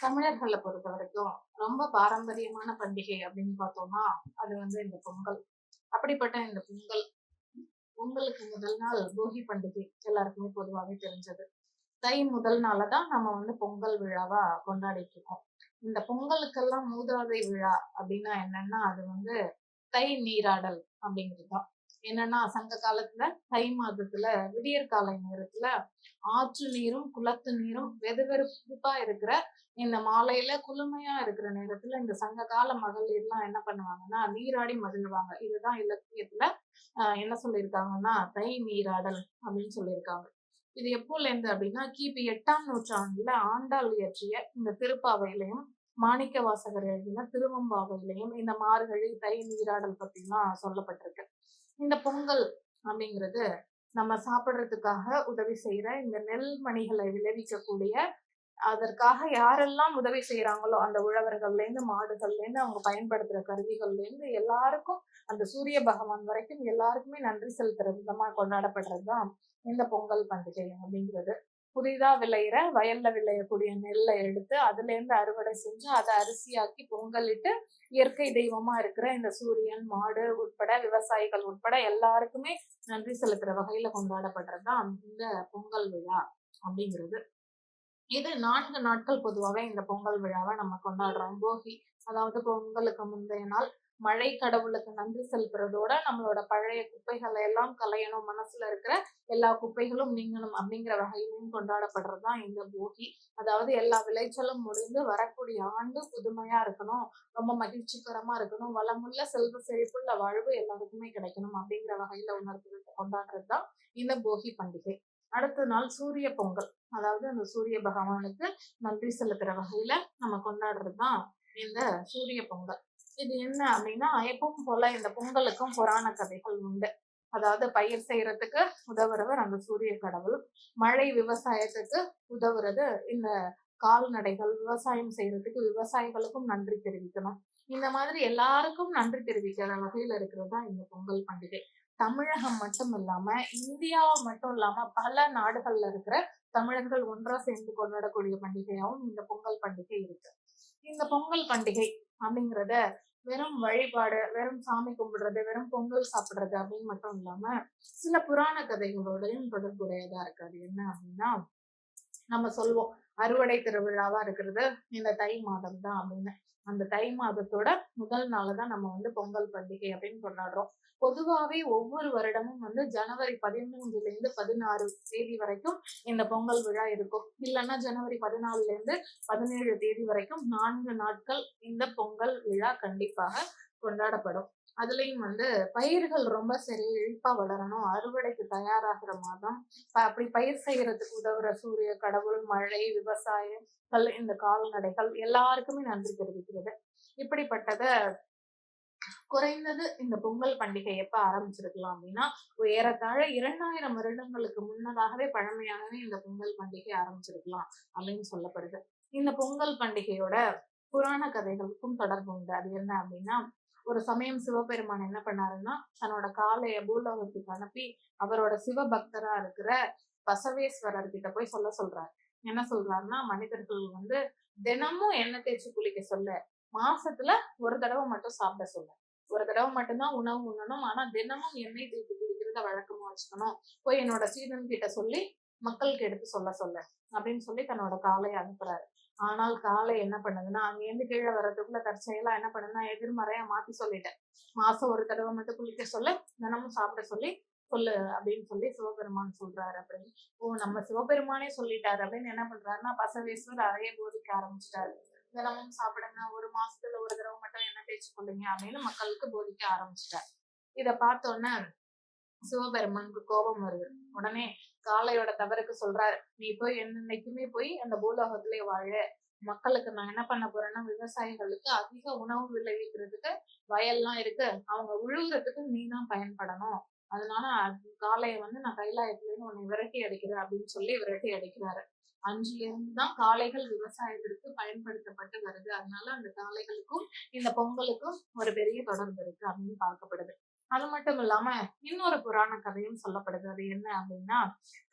தமிழர்களை பொறுத்த வரைக்கும் ரொம்ப பாரம்பரியமான பண்டிகை அப்படின்னு பார்த்தோம்னா அது வந்து இந்த பொங்கல். அப்படிப்பட்ட இந்த பொங்கல் பொங்கலுக்கு முதல் நாள் போகி பண்டிகை எல்லாருக்குமே பொதுவாகவே தெரிஞ்சது. தை முதல் நாள தான் நம்ம வந்து பொங்கல் விழாவா கொண்டாடிட்டு இருக்கோம். இந்த பொங்கலுக்கெல்லாம் மூதாதை விழா அப்படின்னா என்னன்னா அது வந்து தை நீராடல் அப்படிங்கிறது தான். என்னன்னா சங்க காலத்துல தை மாதத்துல விடியற் காலை நேரத்துல ஆற்று நீரும் குளத்து நீரும் வெதுவெறுப்பா இருக்கிற இந்த மாலையில குளுமையா இருக்கிற நேரத்துல இந்த சங்க கால மகளிர்லாம் என்ன பண்ணுவாங்கன்னா நீராடி மகிழ்வாங்க. இதுதான் இலக்கியத்துல ஆஹ் என்ன சொல்லியிருக்காங்கன்னா தை நீராடல் அப்படின்னு சொல்லியிருக்காங்க. இது எப்போல இருந்து அப்படின்னா கிபி எட்டாம் நூற்றாண்டுல ஆண்டாள் இயற்றிய இந்த திருப்பாவையிலையும் மாணிக்க வாசகர் எழுதின திருவம்பாவையிலையும் இந்த மார்கழி தை நீராடல் பத்திலாம் சொல்லப்பட்டிருக்கு. இந்த பொங்கல் அப்படிங்கிறது நம்ம சாப்பிட்றதுக்காக உதவி செய்யற இந்த நெல் மணிகளை விளைவிக்கக்கூடிய அதற்காக யாரெல்லாம் உதவி செய்யறாங்களோ அந்த உழவர்கள்ல இருந்து மாடுகள்ல இருந்து அவங்க பயன்படுத்துற கருவிகள்ல இருந்து எல்லாருக்கும் அந்த சூரிய பகவான் வரைக்கும் எல்லாருக்குமே நன்றி செலுத்துற விதமா கொண்டாடப்படுறதுதான் இந்த பொங்கல் பண்டிகை அப்படிங்கிறது. புதிதா விளையிற வயல்ல விளையக்கூடிய நெல்லை எடுத்து அதுல இருந்து அறுவடை செஞ்சு அதை அரிசியாக்கி பொங்கலிட்டு இயற்கை தெய்வமா இருக்கிற இந்த சூரியன் மாடு உட்பட விவசாயிகள் உட்பட எல்லாருக்குமே நன்றி செலுத்துற வகையில கொண்டாடப்படுறதுதான் இந்த பொங்கல் விழா அப்படிங்கிறது. இது நான்கு நாட்கள் பொதுவாகவே இந்த பொங்கல் விழாவை நம்ம கொண்டாடுறோம். போகி அதாவது பொங்கலுக்கு முந்தைய நாள் மழை கடவுளுக்கு நன்றி செலுத்துறதோட நம்மளோட பழைய குப்பைகளை எல்லாம் கலையணும் மனசுல இருக்கிற எல்லா குப்பைகளும் நீங்கணும் அப்படிங்கிற வகையிலும் கொண்டாடப்படுறது தான் இந்த போகி. அதாவது எல்லா விளைச்சலும் முடிந்து வரக்கூடிய ஆண்டு புதுமையா இருக்கணும். ரொம்ப மகிழ்ச்சிகரமா இருக்கணும். வளமுள்ள செல்வ செழிப்புள்ள வாழ்வு எல்லாருக்குமே கிடைக்கணும் அப்படிங்கிற வகையில உணர்வு கொண்டாடுறது தான் இந்த போகி பண்டிகை. அடுத்த நாள் சூரிய பொங்கல். அதாவது அந்த சூரிய பகவானுக்கு நன்றி செலுத்துற வகையில நம்ம கொண்டாடுறது தான் இந்த சூரிய பொங்கல். இது என்ன அப்படின்னா எப்பவும் போல இந்த பொங்கலுக்கும் புராண கதைகள் உண்டு. அதாவது பயிர் செய்யறதுக்கு உதவுறவர் அந்த சூரிய கடவுள் மழை விவசாயத்துக்கு உதவுறது இந்த கால்நடைகள் விவசாயம் செய்யறதுக்கு விவசாயிகளுக்கும் நன்றி தெரிவிக்கணும். இந்த மாதிரி எல்லாருக்கும் நன்றி தெரிவிக்கிற வகையில இருக்கிறது தான் இந்த பொங்கல் பண்டிகை. தமிழகம் மட்டும் இல்லாம இந்தியா மட்டும் இல்லாம பல நாடுகள்ல இருக்கிற தமிழர்கள் ஒன்றா சேர்ந்து கொண்டாடக்கூடிய பண்டிகையாகவும் இந்த பொங்கல் பண்டிகை இருக்கு. இந்த பொங்கல் பண்டிகை அப்படிங்கிறத வெறும் வழிபாடு வெறும் சாமி கும்பிடுறது வெறும் பொங்கல் சாப்பிடுறது அப்படின்னு மட்டும் இல்லாம சில புராண கதைகளோடையும் தொடர்புடையதா இருக்கு. அது என்ன அப்படின்னா நம்ம சொல்வோம் அறுவடை திருவிழாவா இருக்கிறது இந்த தை மாதம் தான் அப்படின்னு. அந்த தை மாதத்தோட முதல் நாள் தான் நம்ம வந்து பொங்கல் பண்டிகை அப்படின்னு கொண்டாடுறோம். பொதுவாகவே ஒவ்வொரு வருடமும் வந்து ஜனவரி பதிமூன்றுல இருந்து பதினாறு தேதி வரைக்கும் இந்த பொங்கல் விழா இருக்கும். இல்லைன்னா ஜனவரி பதினாலுல இருந்து பதினேழு தேதி வரைக்கும் நான்கு நாட்கள் இந்த பொங்கல் விழா கண்டிப்பாக கொண்டாடப்படும். அதுலயும் வந்து பயிர்கள் ரொம்ப சரி செழிப்பா வளரணும் அறுவடைக்கு தயாராகிற மாதம். அப்படி பயிர் செய்யறதுக்கு உதவுற சூரிய கடவுள் மழை விவசாயங்கள் இந்த கால்நடைகள் எல்லாருக்குமே நன்றி தெரிவிக்கிறது. இப்படிப்பட்டத குறைந்தது இந்த பொங்கல் பண்டிகை எப்ப ஆரம்பிச்சிருக்கலாம் அப்படின்னா ஏறத்தாழ இரண்டாயிரம் வருடங்களுக்கு முன்னதாகவே பழமையாகவே இந்த பொங்கல் பண்டிகை ஆரம்பிச்சிருக்கலாம் அப்படின்னு சொல்லப்படுது. இந்த பொங்கல் பண்டிகையோட புராண கதைகளுக்கும் தொடர்பு உண்டு. அது என்ன அப்படின்னா ஒரு சமயம் சிவபெருமான் என்ன பண்ணாருன்னா தன்னோட காலைய பூலோகத்துக்கு அனுப்பி அவரோட சிவபக்தரா இருக்கிற பசவேஸ்வரர் கிட்ட போய் சொல்ல சொல்றாரு. என்ன சொல்றாருன்னா மனிதர்கள் வந்து தினமும் எண்ணெய் தேய்ச்சி குளிக்க சொல்ல. மாசத்துல ஒரு தடவை மட்டும் சாப்பிட சொல்ல. ஒரு தடவை மட்டும்தான் உணவு உண்ணணும். ஆனா தினமும் எண்ணெய் தேய்ச்சி குளிக்கிறத வழக்கமா வச்சுக்கணும். போய் என்னோட சீதன் கிட்ட சொல்லி மக்களுக்கு எடுத்து சொல்ல சொல்ல அப்படின்னு சொல்லி தன்னோட காலை அனுப்புறாரு. ஆனால் காலை என்ன பண்ணுதுன்னா அங்கேருந்து கீழே வர்றதுக்குள்ள தற்செயலா என்ன பண்ணுதுன்னா எதிர்மறையா மாத்தி சொல்லிட்டேன். மாசம் ஒரு தடவை மட்டும் குளிக்க சொல்ல தினமும் சாப்பிட சொல்லி சொல்லு அப்படின்னு சொல்லி சிவபெருமான் சொல்றாரு அப்படின்னு. ஓ நம்ம சிவபெருமானே சொல்லிட்டாரு அப்படின்னு என்ன பண்றாருன்னா பசவேஸ்வர் அறைய போதிக்க ஆரம்பிச்சிட்டாரு. தினமும் சாப்பிடுங்க ஒரு மாசத்துல ஒரு தடவை மட்டும் என்ன பேச்சு கொள்ளுங்க அப்படின்னு மக்களுக்கு போதிக்க ஆரம்பிச்சிட்டாரு. இதை பார்த்தோன்னே சிவபெருமானுக்கு கோபம் வருது. உடனே காளையோட தவறுக்கு சொல்றாரு. நீ போய் என்னைக்குமே போய் அந்த பூலோகத்திலே வாழ. மக்களுக்கு நான் என்ன பண்ண போறேன்னா விவசாயிகளுக்கு அதிக உணவு விளைவிக்கிறதுக்கு வயல்லாம் இருக்கு. அவங்க உழுகுறதுக்கு நீ தான் பயன்படணும். அதனால காளையை வந்து நான் கைலாயத்துலேருந்து உன்னை விரட்டி அடிக்கிறேன் அப்படின்னு சொல்லி விரட்டி அடிக்கிறாரு. அஞ்சுல இருந்து தான் காளைகள் விவசாயத்திற்கு பயன்படுத்தப்பட்டு வருது. அதனால அந்த காளைகளுக்கும் இந்த பொங்கலுக்கும் ஒரு பெரிய தொடர்பு இருக்கு அப்படின்னு பார்க்கப்படுது. அது மட்டும் இல்லாம இன்னொரு புராண கதையும் சொல்லப்படுது. அது என்ன அப்படின்னா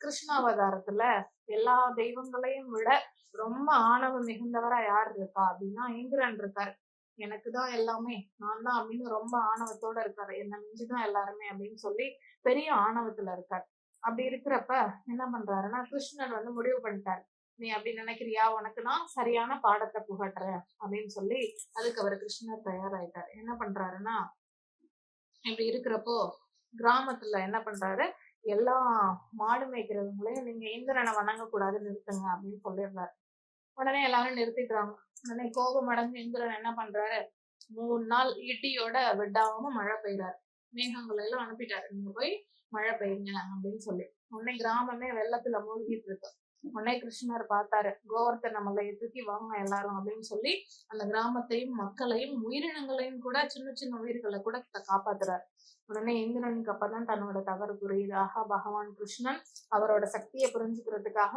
கிருஷ்ணாவதாரத்துல எல்லா தெய்வங்களையும் விட ரொம்ப ஆணவம் மிகுந்தவரா யார் இருக்கா அப்படின்னா இந்திரன் இருக்காரு. எனக்கு தான் எல்லாமே நான் தான் அப்படின்னு ரொம்ப ஆணவத்தோட இருக்காரு. என்ன மிஞ்சுதான் எல்லாருமே அப்படின்னு சொல்லி பெரிய ஆணவத்துல இருக்காரு. அப்படி இருக்கிறப்ப என்ன பண்றாருன்னா கிருஷ்ணன் வந்து முடிவு பண்ணிட்டாரு. நீ அப்படி நினைக்கிறியா? உனக்கு நான் சரியான பாடத்தை புகட்டுறேன் அப்படின்னு சொல்லி அதுக்கு அவர் கிருஷ்ணர் தயாராயிட்டார். என்ன பண்றாருன்னா இப்படி இருக்கிறப்போ கிராமத்துல என்ன பண்றாரு? எல்லா மாடு மேய்க்கிறவங்களையும் நீங்க இந்திரனை வணங்கக்கூடாது நிறுத்துங்க அப்படின்னு சொல்லிடுறாரு. உடனே எல்லாரும் நிறுத்திக்கிறாங்க. உடனே கோபம் அடைஞ்சு இந்திரன் என்ன பண்றாரு? மூணு நாள் இட்டியோட விடாம மழை பெய்யறாரு மேகங்களை எல்லாம் அனுப்பிட்டாரு. நீங்க போய் மழை பெய்யுங்க அப்படின்னு சொல்லி. உடனே கிராமமே வெள்ளத்துல மூழ்கிட்டு இருக்கு. உடனே கிருஷ்ணர் பார்த்தாரு. கோவர்த்தன மலையை தூக்கி வாங்க எல்லாரும் அப்படின்னு சொல்லி அந்த கிராமத்தையும் மக்களையும் உயிரினங்களையும் கூட சின்ன சின்ன உயிர்களை கூட காப்பாத்துறாரு. உடனே இந்திரனுக்கு அப்பதான் தன்னோட தவறு புரியுதாக ஆஹா பகவான் கிருஷ்ணன் அவரோட சக்தியை புரிஞ்சுக்கிறதுக்காக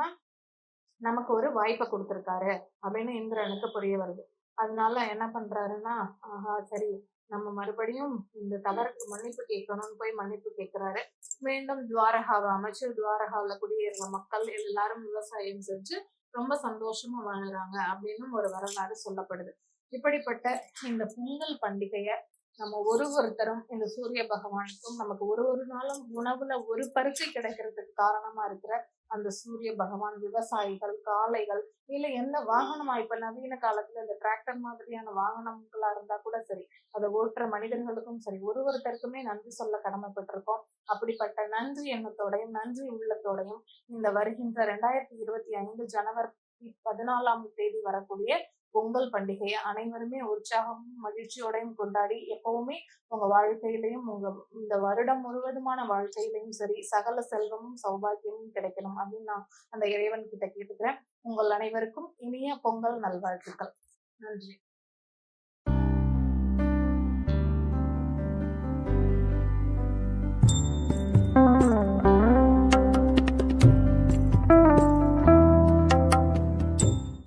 நமக்கு ஒரு வாய்ப்பை கொடுத்திருக்காரு அப்படின்னு இந்திரனுக்கு புரிய வருது. அதனால என்ன பண்றாருன்னா ஆஹா சரி நம்ம மறுபடியும் இந்த தவறுக்கு மன்னிப்பு கேட்கணும்னு போய் மன்னிப்பு கேட்கிறாரு. மீண்டும் துவாரகாவை அமைச்சு துவாரகாவுல குடியேறுற மக்கள் எல்லாரும் விவசாயம் செஞ்சு ரொம்ப சந்தோஷமா வாழுறாங்க அப்படின்னு ஒரு வரலாறு சொல்லப்படுது. இப்படிப்பட்ட இந்த பொங்கல் பண்டிகைய நம்ம ஒரு ஒருத்தரும் இந்த சூரிய பகவானுக்கும் நமக்கு ஒரு ஒரு நாளும் உணவுல ஒரு பருக்கை கிடைக்கிறதுக்கு காரணமா இருக்கிற அந்த சூரிய பகவான் விவசாயிகள் காளைகள் இல்ல எந்த வாகனமா இப்ப நவீன காலத்துல இந்த டிராக்டர் மாதிரியான வாகனங்களா இருந்தா கூட சரி அதை ஓட்டுற மனிதர்களுக்கும் சரி ஒரு ஒருத்தருக்குமே நன்றி சொல்ல கடமைப்பட்டிருக்கோம். அப்படிப்பட்ட நன்றி எண்ணத்தோடையும் நன்றி உள்ளத்தோடையும் இந்த வருகின்ற ரெண்டாயிரத்தி இருபத்தி ஐந்து ஜனவரி பதினாலாம் தேதி வரக்கூடிய பொங்கல் பண்டிகையை அனைவருமே உற்சாகமும் மகிழ்ச்சியோடையும் கொண்டாடி எப்பவுமே உங்க வாழ்க்கையிலையும் உங்க இந்த வருடம் முழுவதுமான வாழ்க்கையிலையும் சரி சகல செல்வமும் சௌபாகியமும் கிடைக்கணும் அப்படின்னு நான் அந்த இறைவன் கிட்ட கேட்டுக்கிறேன். உங்கள் அனைவருக்கும் இனிய பொங்கல் நல்வாழ்த்துக்கள். நன்றி.